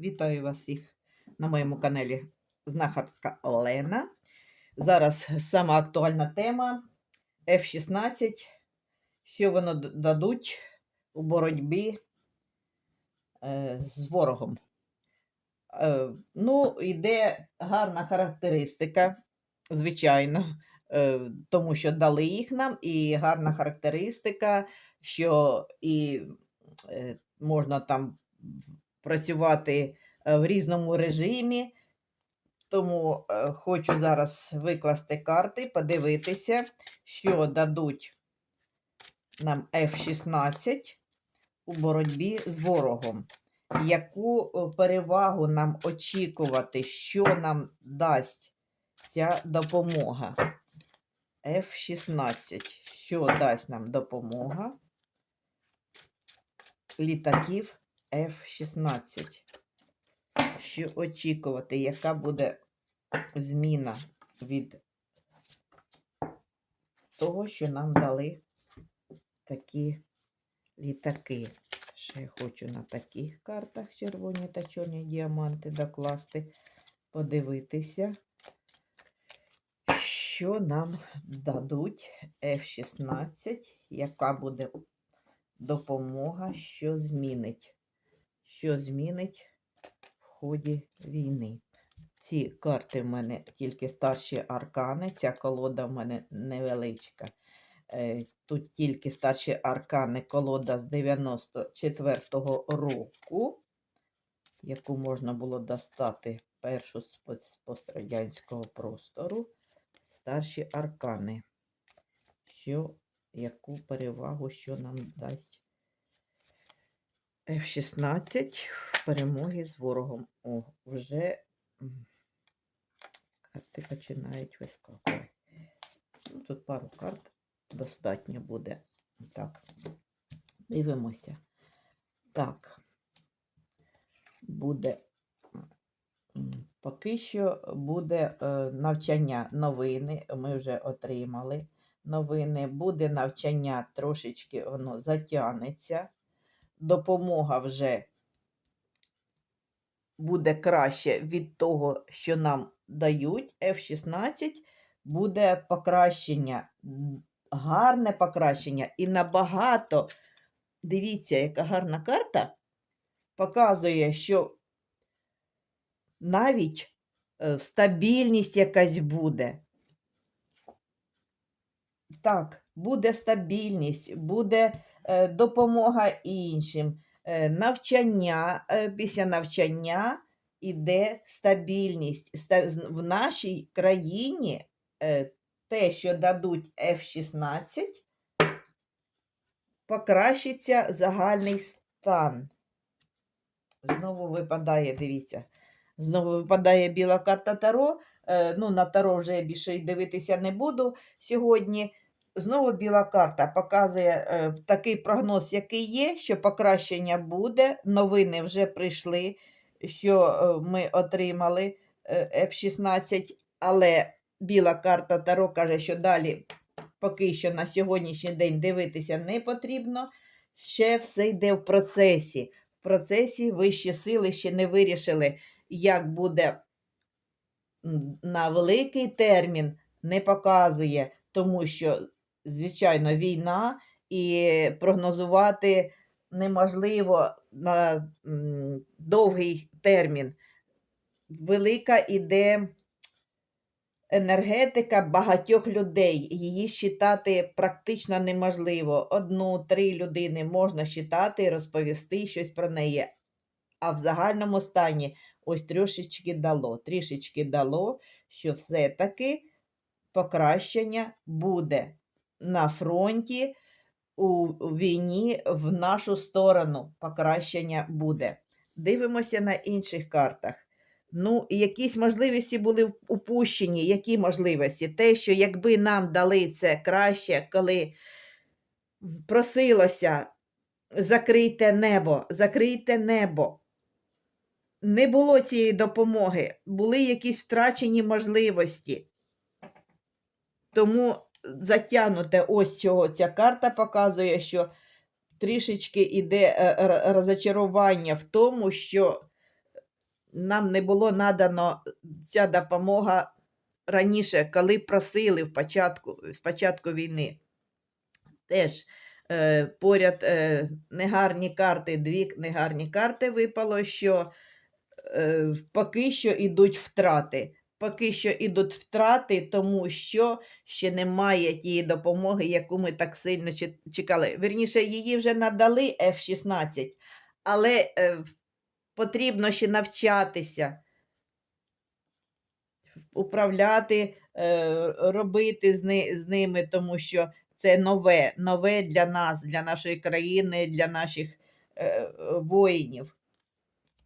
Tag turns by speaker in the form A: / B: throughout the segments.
A: Вітаю вас всіх на моєму каналі Знахарка Олена. Зараз сама актуальна тема F-16. Що воно дадуть у боротьбі е, з ворогом? Е, ну, йде гарна характеристика, звичайно, е, тому що дали їх нам, і гарна характеристика, що і можна там працювати е, в різному режимі. Тому е, хочу зараз викласти карти, подивитися, що дадуть нам F-16 у боротьбі з ворогом. Яку е, перевагу нам очікувати, що нам дасть ця допомога? F-16. Що дасть нам допомога літаків F-16? Що очікувати, яка буде зміна від того, що нам дали такі літаки? Ще я хочу на таких картах червоні та чорні діаманти докласти, подивитися, що нам дадуть F-16, яка буде допомога, що змінить, що змінить в ході війни. Ці карти в мене тільки старші аркани, ця колода в мене невеличка. Е, Тут тільки старші аркани, колода з 94-го року, яку можна було достати першу з пострадянського простору. Старші аркани. Що, яку перевагу, що нам дасть F-16 в перемогі з ворогом. О, вже карти починають вискакувати. Ну, тут пару карт достатньо буде. Так, дивимося. Так, буде поки що буде е, навчання новини. Ми вже отримали новини. Буде навчання трошечки воно затягнеться. Допомога вже буде краще від того, що нам дають. F-16 буде покращення, гарне покращення і набагато. Дивіться, яка гарна карта показує, що навіть е, стабільність якась буде. Так, буде стабільність, буде допомога іншим, е, навчання, е, після навчання іде стабільність. В нашій країні е, те, що дадуть F-16, покращиться загальний стан. Знову випадає, дивіться, знову випадає біла карта Таро. Е, ну, на Таро вже більше дивитися не буду сьогодні. Знову біла карта показує е, такий прогноз, який є, що покращення буде. Новини вже прийшли, що е, ми отримали е, F-16, але біла карта Таро каже, що далі поки що на сьогоднішній день дивитися не потрібно. Ще все йде в процесі. В процесі вищі сили ще не вирішили, як буде на великий термін, не показує, тому що, звичайно, війна і прогнозувати неможливо на довгий термін. Велика іде енергетика багатьох людей. Її считати практично неможливо. Одну, три людини можна считати розповісти щось про неї. А в загальному стані ось трішечки дало. Трішечки дало, що все-таки покращення буде на фронті у війні в нашу сторону. Покращення буде. Дивимося на інших картах. Ну, якісь можливості були упущені. Які можливості? Те, що якби нам дали це краще, коли просилося закрийте небо, закрийте небо. Не було цієї допомоги, були якісь втрачені можливості. Тому затягнуте ось цього ця карта показує, що трішечки іде е, розочарування в тому, що нам не було надано ця допомога раніше, коли просили в початку, спочатку війни. Теж е, поряд е, негарні карти, дві негарні карти випало, що е, поки що йдуть втрати. Поки що йдуть втрати, тому що ще немає тієї допомоги, яку ми так сильно чекали. Вірніше, її вже надали F-16, але е, потрібно ще навчатися, управляти, е, робити з, ни, з ними, тому що це нове, нове для нас, для нашої країни, для наших е, воїнів.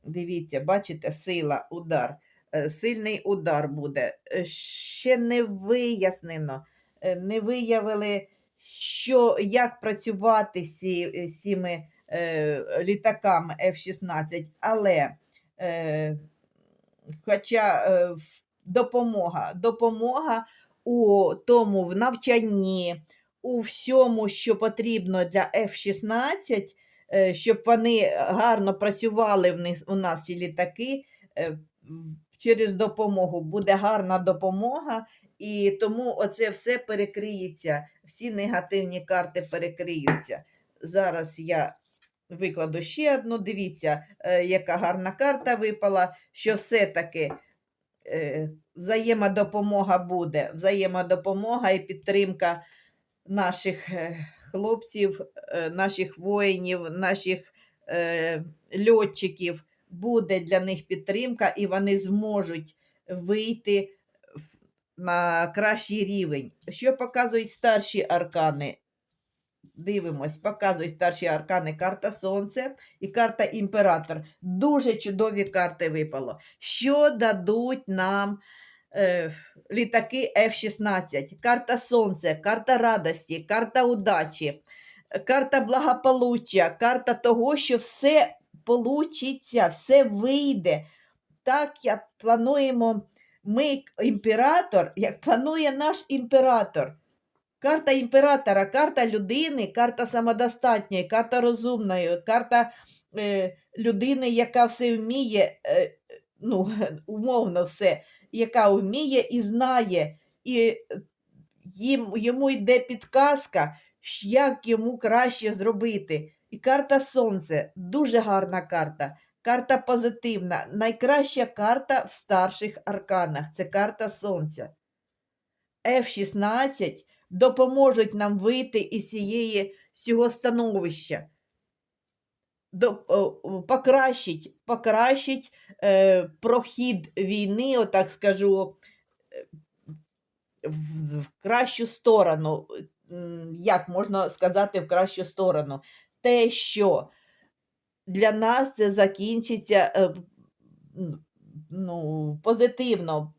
A: Дивіться, бачите, сила, удар. Е, Сильний удар буде. Е, Ще не вияснено, е, не виявили, що, як працювати з ці- цими е, літаками F-16, але е, хоча е, допомога, допомога у тому в навчанні, у всьому, що потрібно для F-16, е, щоб вони гарно працювали в них, у нас ці літаки, через допомогу буде гарна допомога, і тому оце все перекриється, всі негативні карти перекриються. Зараз я викладу ще одну. Дивіться, е, яка гарна карта випала, що все-таки е, взаємодопомога буде, взаємодопомога і підтримка наших е, хлопців, наших воїнів, наших льотчиків. Буде для них підтримка, і вони зможуть вийти на кращий рівень. Що показують старші аркани? Дивимось, показують старші аркани карта Сонце і карта Імператор. Дуже чудові карти випало. Що дадуть нам е, літаки F-16? Карта Сонце, карта радості, карта удачі, карта благополуччя, карта того, що все получиться, все вийде. Так як плануємо ми, імператор, як планує наш імператор. Карта імператора, карта людини, карта самодостатньої, карта розумної, карта е, людини, яка все вміє, е, ну, умовно все, яка вміє і знає, і е, їм, йому йде підказка, як йому краще зробити. І карта Сонце дуже гарна карта. Карта позитивна. Найкраща карта в старших арканах це карта Сонця. F-16 допоможуть нам вийти із цієї цього становища. До, покращить, покращить е, прохід війни, отак скажу, е, в, в кращу сторону. Як можна сказати, в кращу сторону? Те, що для нас це закінчиться е, ну, позитивно,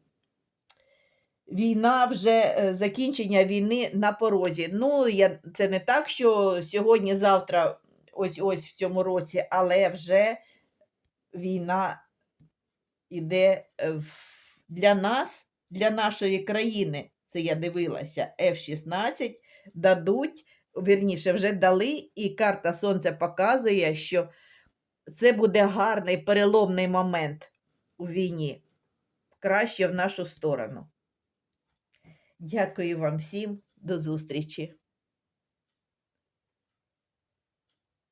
A: війна вже е, закінчення війни на порозі. Ну, я, це не так, що сьогодні, завтра, ось ось в цьому році, але вже війна іде е, для нас, для нашої країни. Це я дивилася. F-16 дадуть, вірніше, вже дали, і карта Сонця показує, що це буде гарний переломний момент у війні. Краще в нашу сторону. Дякую вам всім. До зустрічі!